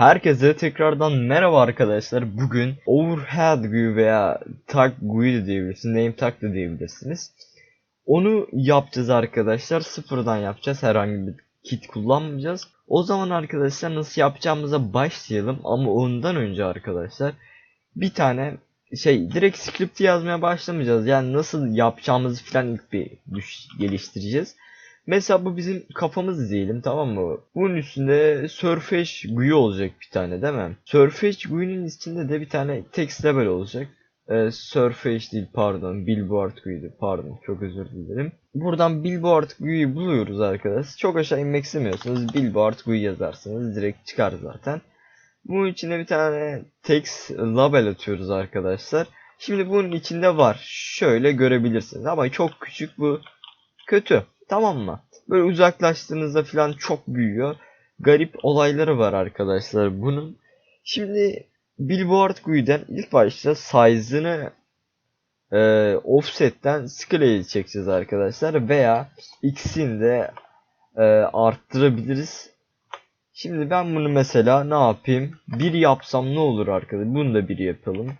Herkese tekrardan merhaba arkadaşlar. Bugün Overhead GUI veya Tag GUI de diyebilirsiniz. Name Tag da diyebilirsiniz. Onu yapacağız arkadaşlar. Sıfırdan yapacağız. Herhangi bir kit kullanmayacağız. O zaman arkadaşlar nasıl yapacağımıza başlayalım. Ama ondan önce arkadaşlar bir tane şey direkt script yazmaya başlamayacağız. Yani nasıl yapacağımızı falan ilk bir düş geliştireceğiz. Mesela bu bizim kafamız diyelim tamam mı? Bunun üstünde Surface GUI olacak bir tane değil mi? Surface GUI'nin içinde de bir tane text label olacak. Ee, Surface değil pardon Billboard GUI'di pardon çok özür dilerim. Buradan Billboard GUI'yi buluyoruz arkadaşlar. Çok aşağı inmek istemiyorsanız Billboard GUI yazarsınız direkt çıkar zaten. Bunun içine bir tane text label atıyoruz arkadaşlar. Şimdi bunun içinde var. Şöyle görebilirsiniz ama çok küçük bu kötü. Tamam mı? Böyle uzaklaştığınızda falan çok büyüyor. Garip olayları var arkadaşlar bunun. Şimdi Billboard GUI'den ilk başta size'ını e, offset'ten scale'e çekeceğiz arkadaşlar veya x'ini de e, arttırabiliriz. Şimdi ben bunu mesela ne yapayım? Bir yapsam ne olur arkadaşlar? Bunu da bir yapalım.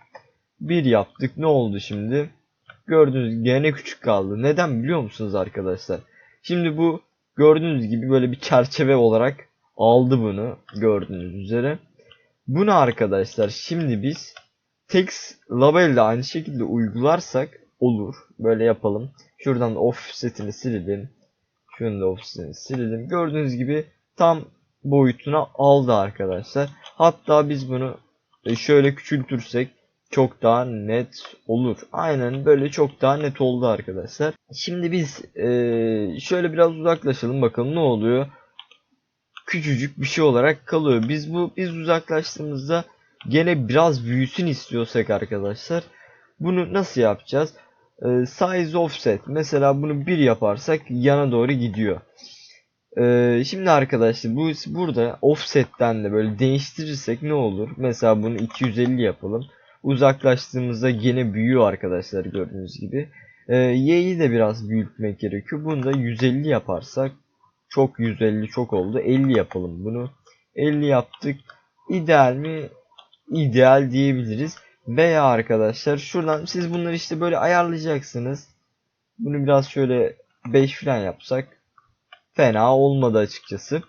Bir yaptık. Ne oldu şimdi? Gördüğünüz gene küçük kaldı. Neden biliyor musunuz arkadaşlar? Şimdi bu gördüğünüz gibi böyle bir çerçeve olarak aldı bunu gördüğünüz üzere. Bunu arkadaşlar şimdi biz text label de aynı şekilde uygularsak olur. Böyle yapalım. Şuradan offset'ini silelim. Şunu da offset'ini silelim. Gördüğünüz gibi tam boyutuna aldı arkadaşlar. Hatta biz bunu şöyle küçültürsek çok daha net olur. Aynen böyle çok daha net oldu arkadaşlar. Şimdi biz eee, şöyle biraz uzaklaşalım bakalım ne oluyor. Küçücük bir şey olarak kalıyor. Biz bu biz uzaklaştığımızda gene biraz büyüsün istiyorsak arkadaşlar bunu nasıl yapacağız? Eee, size offset mesela bunu 1 yaparsak yana doğru gidiyor. Eee, şimdi arkadaşlar bu burada offset'ten de böyle değiştirirsek ne olur? Mesela bunu 250 yapalım uzaklaştığımızda gene büyüyor arkadaşlar gördüğünüz gibi. Ee, y'yi de biraz büyütmek gerekiyor. Bunu da 150 yaparsak çok 150 çok oldu. 50 yapalım bunu. 50 yaptık. İdeal mi? İdeal diyebiliriz. Veya arkadaşlar şuradan siz bunları işte böyle ayarlayacaksınız. Bunu biraz şöyle 5 falan yapsak fena olmadı açıkçası.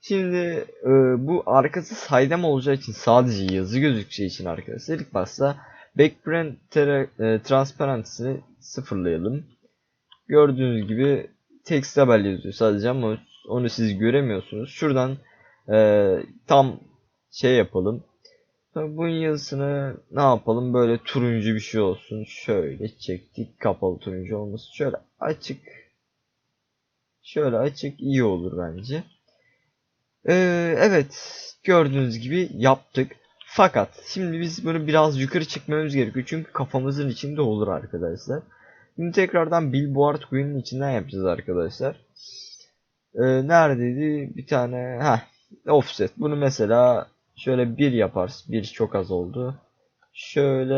Şimdi e, bu arkası saydam olacağı için sadece yazı gözükeceği için arkadaşlar ilk başta background tra- e, transparency'ni sıfırlayalım. Gördüğünüz gibi text label yazıyor sadece ama onu siz göremiyorsunuz. Şuradan e, tam şey yapalım. Bunun yazısını ne yapalım böyle turuncu bir şey olsun. Şöyle çektik kapalı turuncu olması. Şöyle açık. Şöyle açık iyi olur bence. Ee, evet gördüğünüz gibi yaptık. Fakat şimdi biz bunu biraz yukarı çıkmamız gerekiyor. Çünkü kafamızın içinde olur arkadaşlar. Şimdi tekrardan Billboard Queen'in içinden yapacağız arkadaşlar. Ee, neredeydi? Bir tane ha offset. Bunu mesela şöyle bir yaparız. Bir çok az oldu. Şöyle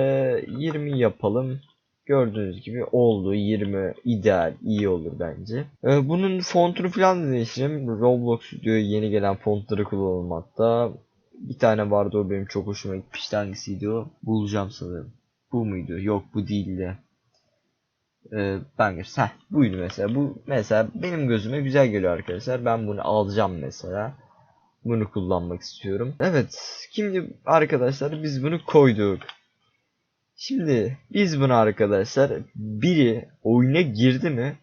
20 yapalım. Gördüğünüz gibi oldu 20 ideal iyi olur bence. Ee, bunun fontunu falan da değiştirelim. Roblox Studio'ya yeni gelen fontları kullanalım hatta. Bir tane vardı o benim çok hoşuma gitmişti. Hangisiydi o? Bulacağım sanırım. Bu muydu? Yok bu değildi. Ee, Bangers. Heh buydu mesela. Bu mesela benim gözüme güzel geliyor arkadaşlar. Ben bunu alacağım mesela. Bunu kullanmak istiyorum. Evet. Şimdi arkadaşlar biz bunu koyduk. Şimdi biz bunu arkadaşlar biri oyuna girdi mi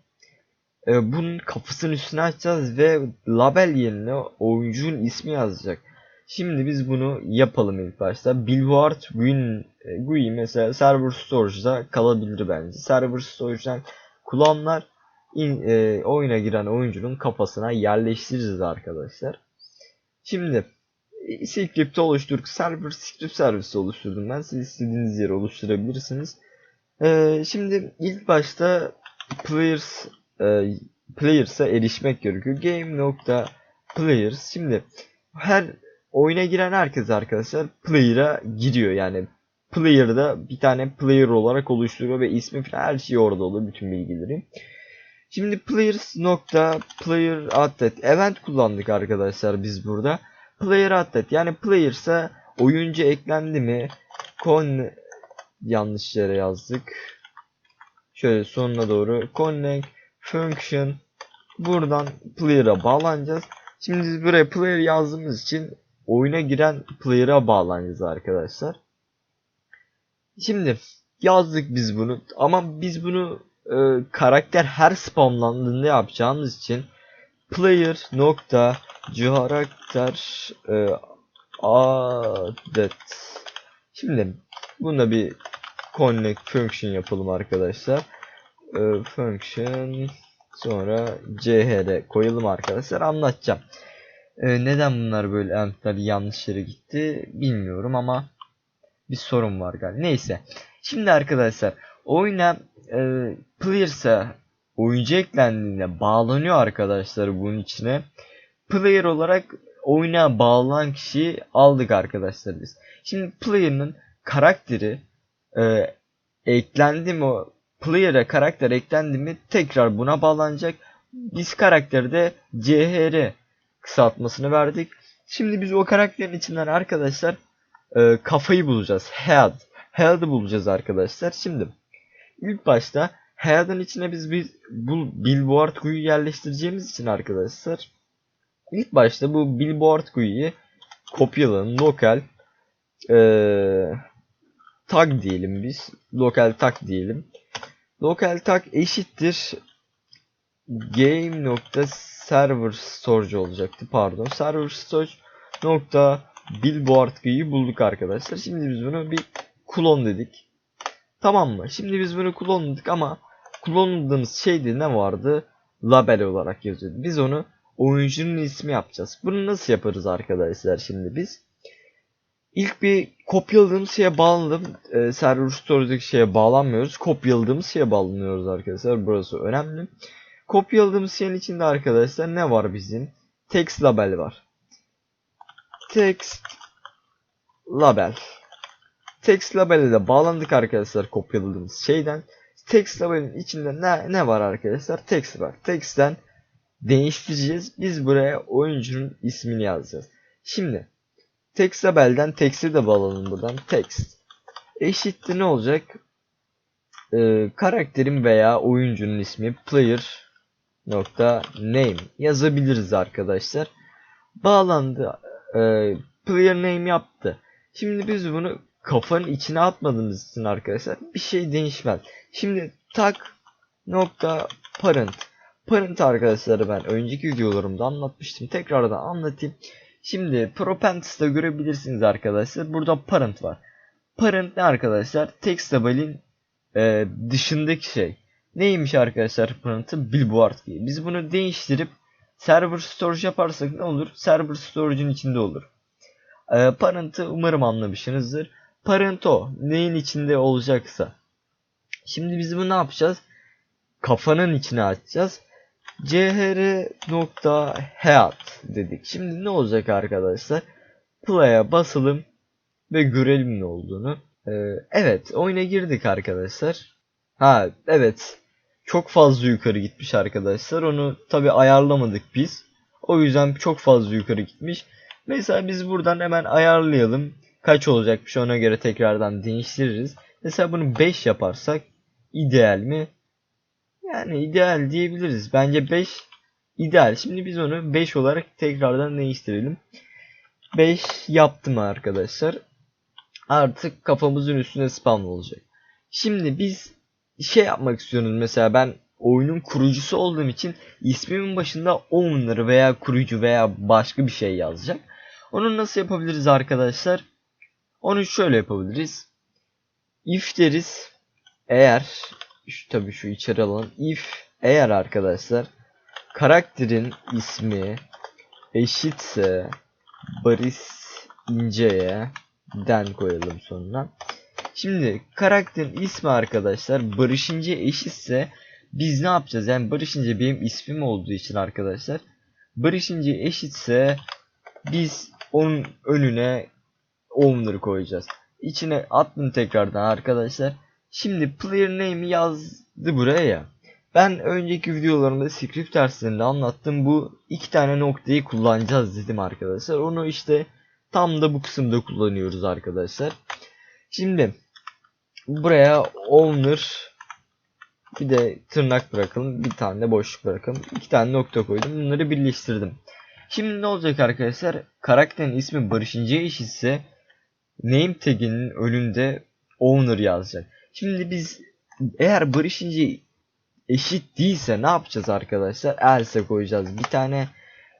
e, bunun kapısının üstüne açacağız ve label yerine oyuncunun ismi yazacak. Şimdi biz bunu yapalım ilk başta. Billboard GUI, e, GUI mesela Server Storage'da kalabilir bence. Server Storage'dan kullananlar in, e, oyuna giren oyuncunun kafasına yerleştiririz arkadaşlar. Şimdi script'i oluşturduk. Server script servisi oluşturdum ben. Siz istediğiniz yere oluşturabilirsiniz. Ee, şimdi ilk başta players e, players'a erişmek gerekiyor. Game nokta players. Şimdi her oyuna giren herkes arkadaşlar player'a giriyor. Yani player'da bir tane player olarak oluşturuyor ve ismi falan her şey orada oluyor. Bütün bilgileri. Şimdi players nokta player atlet event kullandık arkadaşlar biz burada. Player added yani player ise oyuncu eklendi mi? Con yanlış yere yazdık. Şöyle sonuna doğru connect function buradan player'a bağlanacağız. Şimdi biz buraya player yazdığımız için oyuna giren player'a bağlanacağız arkadaşlar. Şimdi yazdık biz bunu ama biz bunu e, karakter her spamlandığında yapacağımız için player nokta karakter e, adet. Şimdi bunda bir connect function yapalım arkadaşlar. E, function sonra chr koyalım arkadaşlar. Anlatacağım. E, neden bunlar böyle entler yanlış yere gitti bilmiyorum ama bir sorun var galiba. Neyse. Şimdi arkadaşlar oyuna e, player ise oyuncu eklendiğinde bağlanıyor arkadaşlar bunun içine. Player olarak oyuna bağlanan kişiyi aldık arkadaşlar biz. Şimdi player'ın karakteri e, eklendi mi player'a karakter eklendi mi tekrar buna bağlanacak. Biz karakterde CHR kısaltmasını verdik. Şimdi biz o karakterin içinden arkadaşlar e, kafayı bulacağız. Head. Head'ı bulacağız arkadaşlar. Şimdi ilk başta Head'ın içine biz bir bu billboard kuyu yerleştireceğimiz için arkadaşlar ilk başta bu billboard kuyuyu kopyalayalım. Lokal ee, tag diyelim biz. Lokal tag diyelim. Lokal tag eşittir game nokta server storage olacaktı pardon. Server storage nokta billboard kıyı bulduk arkadaşlar. Şimdi biz bunu bir klon dedik. Tamam mı? Şimdi biz bunu klonladık ama klonladığımız şeyde ne vardı? Label olarak yazıyordu. Biz onu oyuncunun ismi yapacağız. Bunu nasıl yaparız arkadaşlar şimdi biz? İlk bir kopyaladığımız şeye bağlandım. E, server storage'daki şeye bağlanmıyoruz. Kopyaladığımız şeye bağlanıyoruz arkadaşlar. Burası önemli. Kopyaladığımız şeyin içinde arkadaşlar ne var bizim? Text label var. Text label. Text label'e de bağlandık arkadaşlar kopyaladığımız şeyden. Text label'in içinde ne, ne var arkadaşlar? Text var. Text'ten değiştireceğiz. Biz buraya oyuncunun ismini yazacağız. Şimdi text label'den text'i de bağlanalım buradan. Text eşittir ne olacak? Ee, karakterin veya oyuncunun ismi player nokta name yazabiliriz arkadaşlar. Bağlandı. Ee, player name yaptı. Şimdi biz bunu kafanın içine atmadığımız için arkadaşlar bir şey değişmez. Şimdi tag nokta parent. Parent arkadaşlar ben önceki videolarımda anlatmıştım. Tekrardan anlatayım. Şimdi Propentis'te görebilirsiniz arkadaşlar. Burada parent var. Parent ne arkadaşlar? Text tabelin e, dışındaki şey. Neymiş arkadaşlar parent'ı? Billboard diye. Biz bunu değiştirip server storage yaparsak ne olur? Server storage'in içinde olur. E, parent'ı umarım anlamışsınızdır. Parent o. Neyin içinde olacaksa. Şimdi biz bunu ne yapacağız? Kafanın içine açacağız. chr.head dedik. Şimdi ne olacak arkadaşlar? Play'a basalım ve görelim ne olduğunu. Ee, evet oyuna girdik arkadaşlar. Ha evet. Çok fazla yukarı gitmiş arkadaşlar. Onu tabi ayarlamadık biz. O yüzden çok fazla yukarı gitmiş. Mesela biz buradan hemen ayarlayalım. Kaç olacakmış ona göre tekrardan değiştiririz. Mesela bunu 5 yaparsak ideal mi? Yani ideal diyebiliriz. Bence 5 ideal. Şimdi biz onu 5 olarak tekrardan değiştirelim. 5 yaptım arkadaşlar. Artık kafamızın üstüne spam olacak. Şimdi biz şey yapmak istiyoruz. Mesela ben oyunun kurucusu olduğum için ismimin başında owner veya kurucu veya başka bir şey yazacak. Onu nasıl yapabiliriz arkadaşlar? Onu şöyle yapabiliriz. If deriz. Eğer şu tabii şu içeri alalım. If eğer arkadaşlar karakterin ismi eşitse Baris İnce'ye den koyalım sonuna. Şimdi karakterin ismi arkadaşlar Barış İnce eşitse biz ne yapacağız? Yani Barış İnce benim ismim olduğu için arkadaşlar Barış İnce eşitse biz onun önüne owner koyacağız. İçine attım tekrardan arkadaşlar. Şimdi player name'i yazdı buraya ya. Ben önceki videolarımda script derslerinde anlattım. Bu iki tane noktayı kullanacağız dedim arkadaşlar. Onu işte tam da bu kısımda kullanıyoruz arkadaşlar. Şimdi buraya owner bir de tırnak bırakalım. Bir tane boşluk bırakalım. İki tane nokta koydum. Bunları birleştirdim. Şimdi ne olacak arkadaşlar? Karakterin ismi Barış İnce ise name tag'inin önünde owner yazacak. Şimdi biz eğer Barış İnce eşit değilse ne yapacağız arkadaşlar? Else koyacağız. Bir tane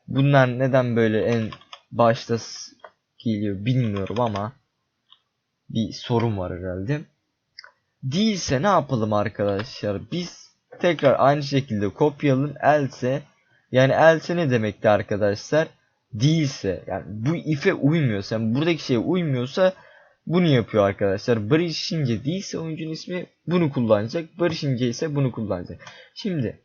bunlar neden böyle en başta geliyor bilmiyorum ama bir sorun var herhalde. Değilse ne yapalım arkadaşlar? Biz tekrar aynı şekilde kopyalım. Else yani else ne demekti arkadaşlar? Değilse yani bu if'e uymuyorsa yani buradaki şeye uymuyorsa bunu yapıyor arkadaşlar. Barış İnce değilse oyuncunun ismi bunu kullanacak. Barış İnce ise bunu kullanacak. Şimdi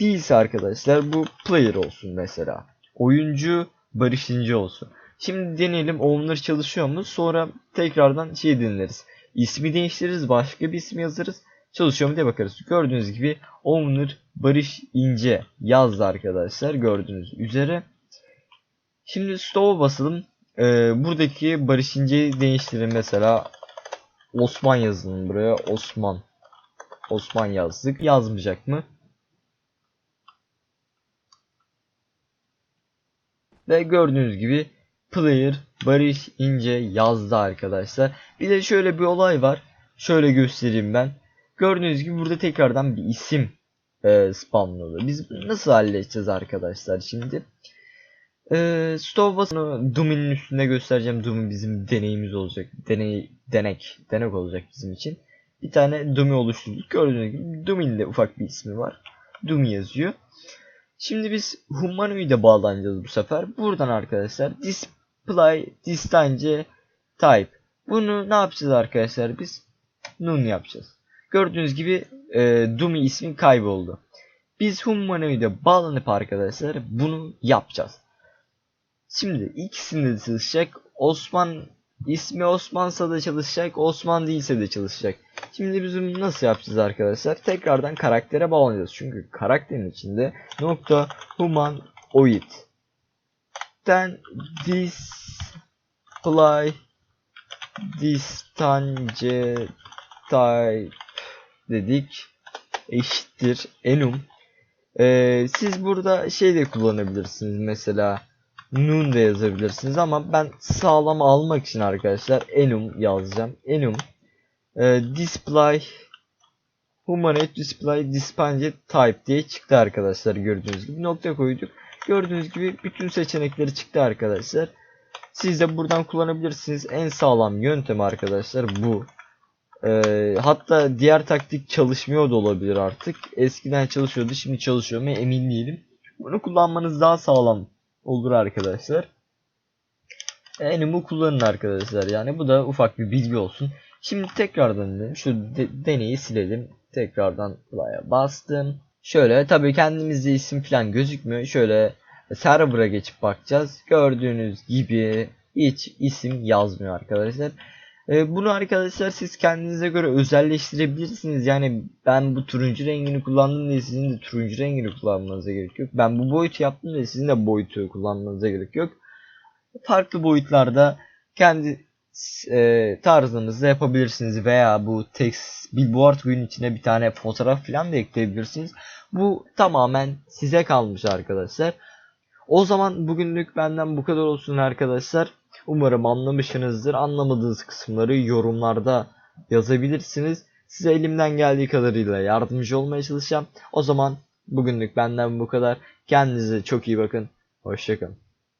değilse arkadaşlar bu player olsun mesela. Oyuncu Barış İnce olsun. Şimdi deneyelim owner çalışıyor mu? Sonra tekrardan şey deneriz. İsmi değiştiririz. Başka bir isim yazarız. Çalışıyor mu diye bakarız. Gördüğünüz gibi owner Barış İnce yazdı arkadaşlar. Gördüğünüz üzere. Şimdi stop'a basalım. Ee, buradaki Barış İnce'yi değiştirin mesela. Osman yazın buraya. Osman. Osman yazdık. Yazmayacak mı? Ve gördüğünüz gibi player Barış İnce yazdı arkadaşlar. Bir de şöyle bir olay var. Şöyle göstereyim ben. Gördüğünüz gibi burada tekrardan bir isim e, spamladı. Biz nasıl halledeceğiz arkadaşlar şimdi? E, stop basını üstünde göstereceğim. Doom bizim deneyimiz olacak. Deney, denek. Denek olacak bizim için. Bir tane Doom'i oluşturduk. Gördüğünüz gibi Doom'in de ufak bir ismi var. Doom yazıyor. Şimdi biz humanoid'e bağlanacağız bu sefer. Buradan arkadaşlar display distance type. Bunu ne yapacağız arkadaşlar biz? Nun yapacağız. Gördüğünüz gibi e, Dumi ismi kayboldu. Biz humanoid'e bağlanıp arkadaşlar bunu yapacağız. Şimdi ikisinde de çalışacak. Osman ismi Osmansa da çalışacak. Osman değilse de çalışacak. Şimdi biz bunu nasıl yapacağız arkadaşlar? Tekrardan karaktere bağlanacağız. Çünkü karakterin içinde nokta humanoid then display distance type dedik eşittir enum Ee, siz burada şey de kullanabilirsiniz mesela nun da yazabilirsiniz ama ben sağlam almak için arkadaşlar enum yazacağım. Enum e, display humanoid display display type diye çıktı arkadaşlar gördüğünüz gibi. Nokta koyduk. Gördüğünüz gibi bütün seçenekleri çıktı arkadaşlar. Siz de buradan kullanabilirsiniz. En sağlam yöntem arkadaşlar bu. Ee, hatta diğer taktik çalışmıyor da olabilir artık. Eskiden çalışıyordu şimdi çalışıyor mu emin değilim. Bunu kullanmanız daha sağlam olur arkadaşlar Enum'u kullanın arkadaşlar yani bu da ufak bir bilgi olsun Şimdi tekrardan. Şu de- deneyi silelim. Tekrardan play'a bastım. Şöyle tabii kendimizde isim falan gözükmüyor. Şöyle server'a geçip bakacağız. Gördüğünüz gibi hiç isim yazmıyor arkadaşlar. Ee, bunu arkadaşlar siz kendinize göre özelleştirebilirsiniz. Yani ben bu turuncu rengini kullandım diye sizin de turuncu rengini kullanmanıza gerek yok. Ben bu boyutu yaptım diye sizin de boyutu kullanmanıza gerek yok. Farklı boyutlarda kendi e, tarzınızda yapabilirsiniz veya bu text billboard gün içine bir tane fotoğraf falan da ekleyebilirsiniz. Bu tamamen size kalmış arkadaşlar. O zaman bugünlük benden bu kadar olsun arkadaşlar. Umarım anlamışsınızdır. Anlamadığınız kısımları yorumlarda yazabilirsiniz. Size elimden geldiği kadarıyla yardımcı olmaya çalışacağım. O zaman bugünlük benden bu kadar. Kendinize çok iyi bakın. Hoşçakalın.